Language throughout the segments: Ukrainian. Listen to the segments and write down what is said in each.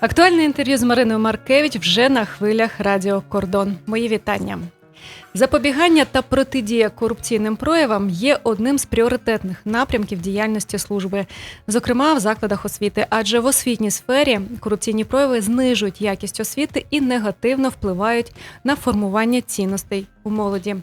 Актуальне інтерв'ю з Мариною Маркевич вже на хвилях Радіо Кордон. Мої вітання. Запобігання та протидія корупційним проявам є одним з пріоритетних напрямків діяльності служби, зокрема в закладах освіти, адже в освітній сфері корупційні прояви знижують якість освіти і негативно впливають на формування цінностей у молоді.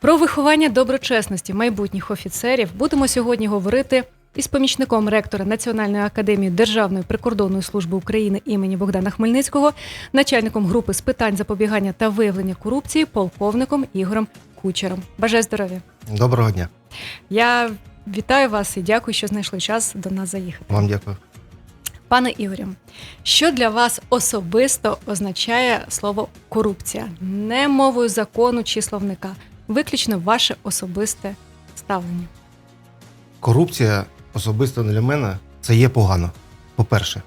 Про виховання доброчесності майбутніх офіцерів будемо сьогодні говорити із помічником ректора Національної академії Державної прикордонної служби України імені Богдана Хмельницького, начальником групи з питань запобігання та виявлення корупції, полковником Ігорем Кучером. Бажаю здоров'я! Доброго дня. Я вітаю вас і дякую, що знайшли час до нас заїхати. Вам дякую. Пане Ігорю, що для вас особисто означає слово корупція? Не мовою закону чи словника, виключно ваше особисте ставлення. Корупція особисто для мене це є погано, по-перше.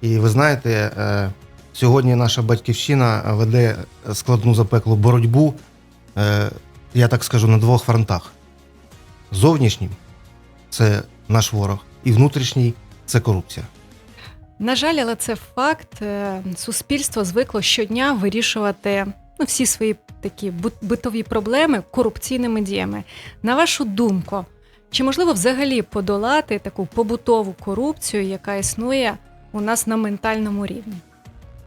І ви знаєте, е, сьогодні наша батьківщина веде складну запеклу боротьбу, е, я так скажу, на двох фронтах: зовнішнім це наш ворог, і внутрішній це корупція. На жаль, але це факт. Е, Суспільство звикло щодня вирішувати ну, всі свої такі битові проблеми корупційними діями. На вашу думку, чи можливо взагалі подолати таку побутову корупцію, яка існує у нас на ментальному рівні?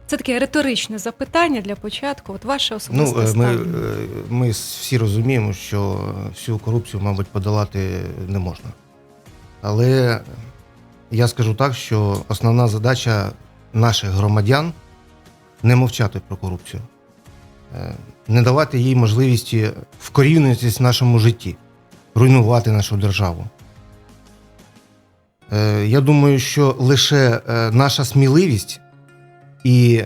Це таке риторичне запитання для початку. От ваше Ну, особисте е, ми, ставлення. е, ми всі розуміємо, що всю корупцію, мабуть, подолати не можна. Але я скажу так, що основна задача наших громадян не мовчати про корупцію, Е, не давати їй можливості вкорінюватись в нашому житті, руйнувати нашу державу. Е, Я думаю, що лише е, наша сміливість і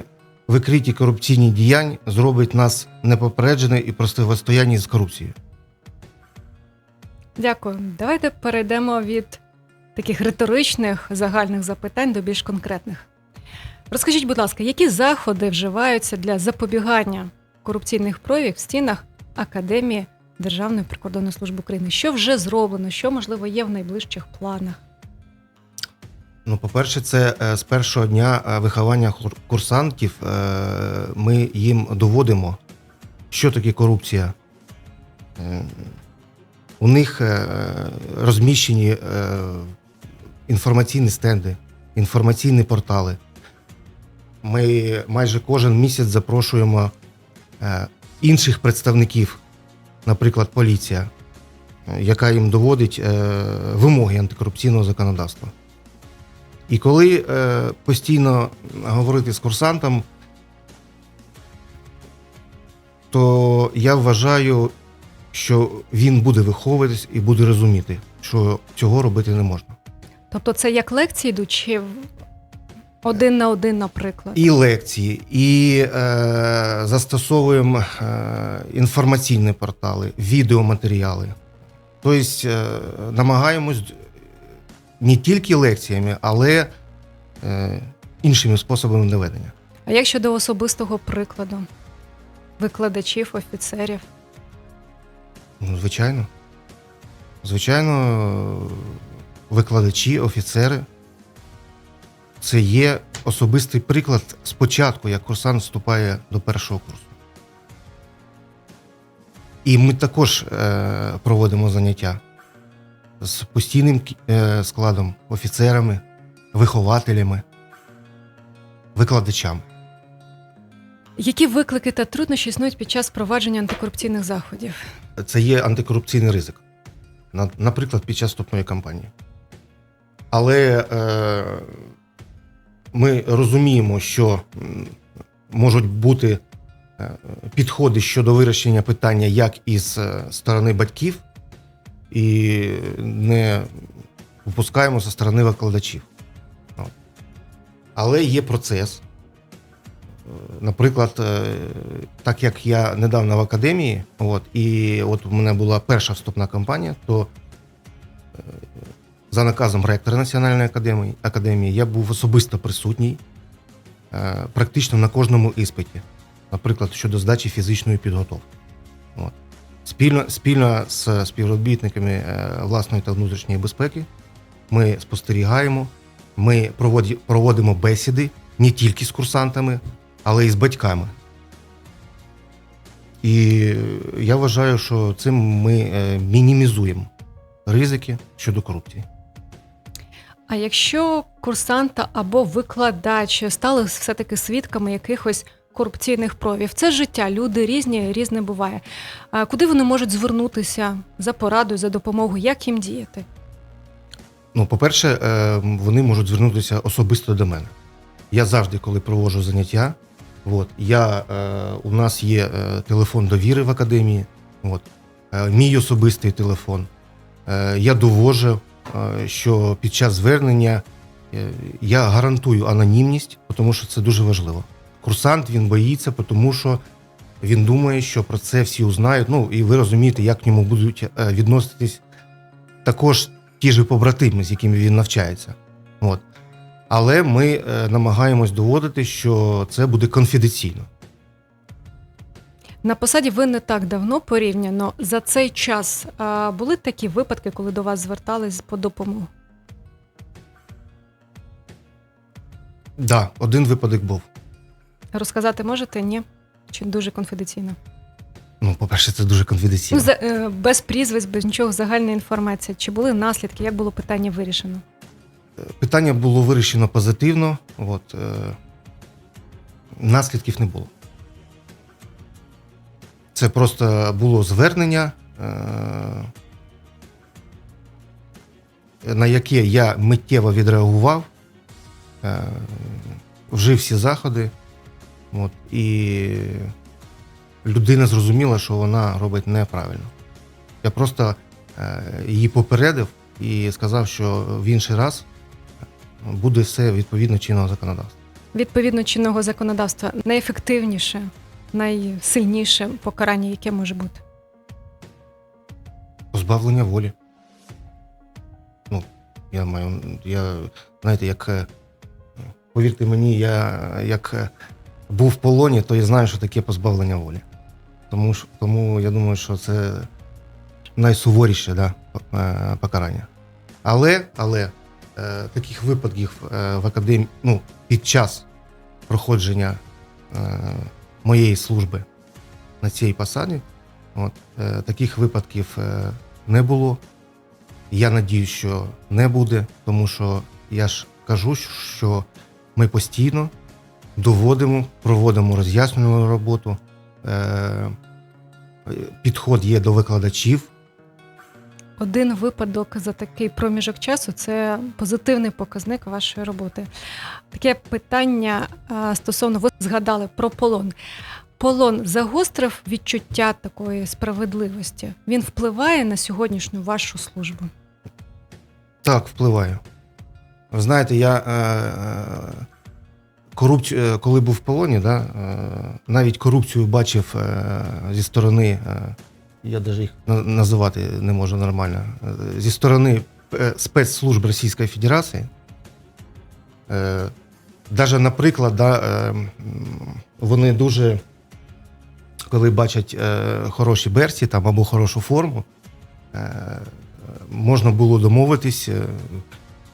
викриті корупційні діянь зробить нас непопередженими і протистоянні з корупцією. Дякую. Давайте перейдемо від таких риторичних загальних запитань до більш конкретних. Розкажіть, будь ласка, які заходи вживаються для запобігання корупційних проявів в стінах Академії Державної прикордонної служби України? Що вже зроблено, що можливо є в найближчих планах? Ну, по-перше, це е, з першого дня е, виховання курсантів е, ми їм доводимо, що таке корупція. У них розміщені інформаційні стенди, інформаційні портали. Ми майже кожен місяць запрошуємо інших представників, наприклад, поліція, е, яка їм доводить е, вимоги антикорупційного законодавства. І коли е, постійно говорити з курсантом, то я вважаю, що він буде виховуватись і буде розуміти, що цього робити не можна. Тобто, це як лекції йдуть, чи один на один, наприклад? І лекції, і е, застосовуємо е, інформаційні портали, відеоматеріали. Тобто е, намагаємось не тільки лекціями, але е, іншими способами доведення. А як щодо особистого прикладу? Викладачів, офіцерів? Ну, звичайно. Звичайно, викладачі, офіцери. Це є особистий приклад спочатку, як курсант вступає до першого курсу. І ми також е, проводимо заняття з постійним е, складом, офіцерами, вихователями, викладачами. Які виклики та труднощі існують під час впровадження антикорупційних заходів? це є антикорупційний ризик, наприклад, під час вступної кампанії. Але е, ми розуміємо, що можуть бути е, підходи щодо вирішення питання як із е, сторони батьків, і не випускаємо зі сторони викладачів. Але є процес. Е, Наприклад, так як я недавно в академії, от, і от у мене була перша вступна кампанія, то за наказом ректора Національної академії, академії я був особисто присутній е, практично на кожному іспиті, наприклад, щодо здачі фізичної підготовки. От. Спільно, спільно з співробітниками е, власної та внутрішньої безпеки ми спостерігаємо, ми проводимо бесіди не тільки з курсантами, але й з батьками. І я вважаю, що цим ми е, мінімізуємо ризики щодо корупції. А якщо курсанта або викладач стали все-таки свідками якихось корупційних проявів, це життя, люди різні, різне буває. А куди вони можуть звернутися за порадою, за допомогою, як їм діяти? Ну, по-перше, е, вони можуть звернутися особисто до мене. Я завжди, коли проводжу заняття, от, я, е, у нас є е, телефон довіри в академії, от, мій особистий телефон. Я довожу, що під час звернення е, я гарантую анонімність, тому що це дуже важливо. Курсант він боїться, тому що він думає, що про це всі узнають. Ну і ви розумієте, як к ньому будуть е, відноситись також ті ж побратими, з якими він навчається. От. Але ми е, намагаємось доводити, що це буде конфіденційно. На посаді ви не так давно порівняно. За цей час а, були такі випадки, коли до вас звертались по допомогу? Да, один випадок був. Розказати можете? Ні? Чи дуже конфіденційно? Ну, по-перше, це дуже конфіденційно. Ну, за, е, без прізвиськ, без нічого, загальна інформація. Чи були наслідки, як було питання вирішено? Питання було вирішено позитивно, от, е, наслідків не було. Це просто було звернення, е, на яке я миттєво відреагував, е, вжив всі заходи, от, і людина зрозуміла, що вона робить неправильно. Я просто е, її попередив і сказав, що в інший раз буде все відповідно чинного законодавства. Відповідно чинного законодавства найефективніше, найсильніше покарання, яке може бути. Позбавлення волі. Ну, я маю. Я, знаєте, як. е, Повірте мені, я як е, був в полоні, то я знаю, що таке позбавлення волі. Тому, тому я думаю, що це найсуворіше да, е, покарання. Але, але таких випадків в академії, ну, під час проходження моєї служби на цій посаді, от, е, таких випадків е, не було. Я надію, що не буде, тому що я ж кажу, що ми постійно доводимо, проводимо роз'яснювальну роботу. Е, підход є до викладачів. Один випадок за такий проміжок часу це позитивний показник вашої роботи. Таке питання стосовно ви згадали про полон. Полон загострив відчуття такої справедливості. Він впливає на сьогоднішню вашу службу. Так, впливає. Ви знаєте, я е, е, корупцію, е, коли був в полоні, да, е, навіть корупцію бачив зі сторони, я навіть їх називати не можу нормально, е, зі сторони е, спецслужб Російської Федерації. Е, Даже, наприклад, е, вони дуже, коли бачать е, хороші берці там, або хорошу форму, е, можна було домовитись, е,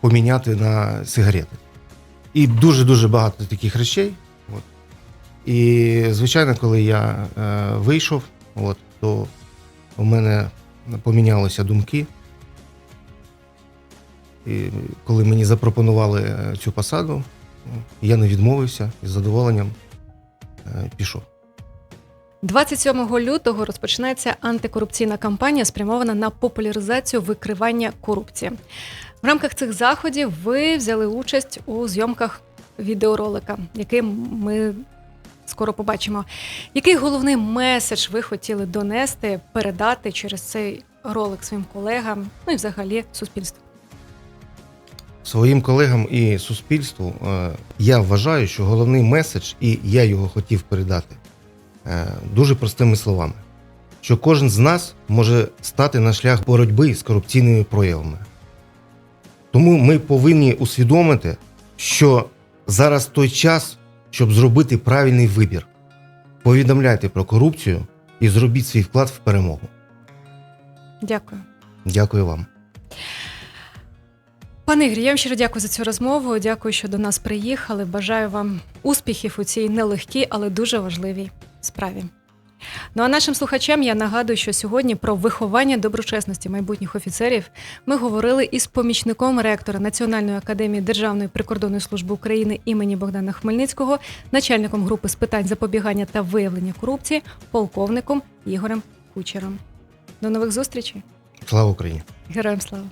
поміняти на сигарети. І дуже-дуже багато таких речей. І, звичайно, коли я е, вийшов, от, то у мене помінялися думки. І коли мені запропонували е, цю посаду, я не відмовився і з задоволенням е, пішов. 27 лютого розпочинається антикорупційна кампанія, спрямована на популяризацію викривання корупції. В рамках цих заходів ви взяли участь у зйомках відеоролика, який ми скоро побачимо. Який головний меседж ви хотіли донести, передати через цей ролик своїм колегам, ну і взагалі суспільству? Своїм колегам і суспільству е, я вважаю, що головний меседж, і я його хотів передати е, дуже простими словами: що кожен з нас може стати на шлях боротьби з корупційними проявами. Тому ми повинні усвідомити, що зараз той час, щоб зробити правильний вибір. Повідомляйте про корупцію і зробіть свій вклад в перемогу. Дякую. Дякую вам. Пане Ігорі, я вам щиро дякую за цю розмову. Дякую, що до нас приїхали. Бажаю вам успіхів у цій нелегкій, але дуже важливій справі. Ну а нашим слухачам я нагадую, що сьогодні про виховання доброчесності майбутніх офіцерів ми говорили із помічником ректора Національної академії Державної прикордонної служби України імені Богдана Хмельницького, начальником групи з питань запобігання та виявлення корупції, полковником Ігорем Кучером. До нових зустрічей. Слава Україні! Героям слава!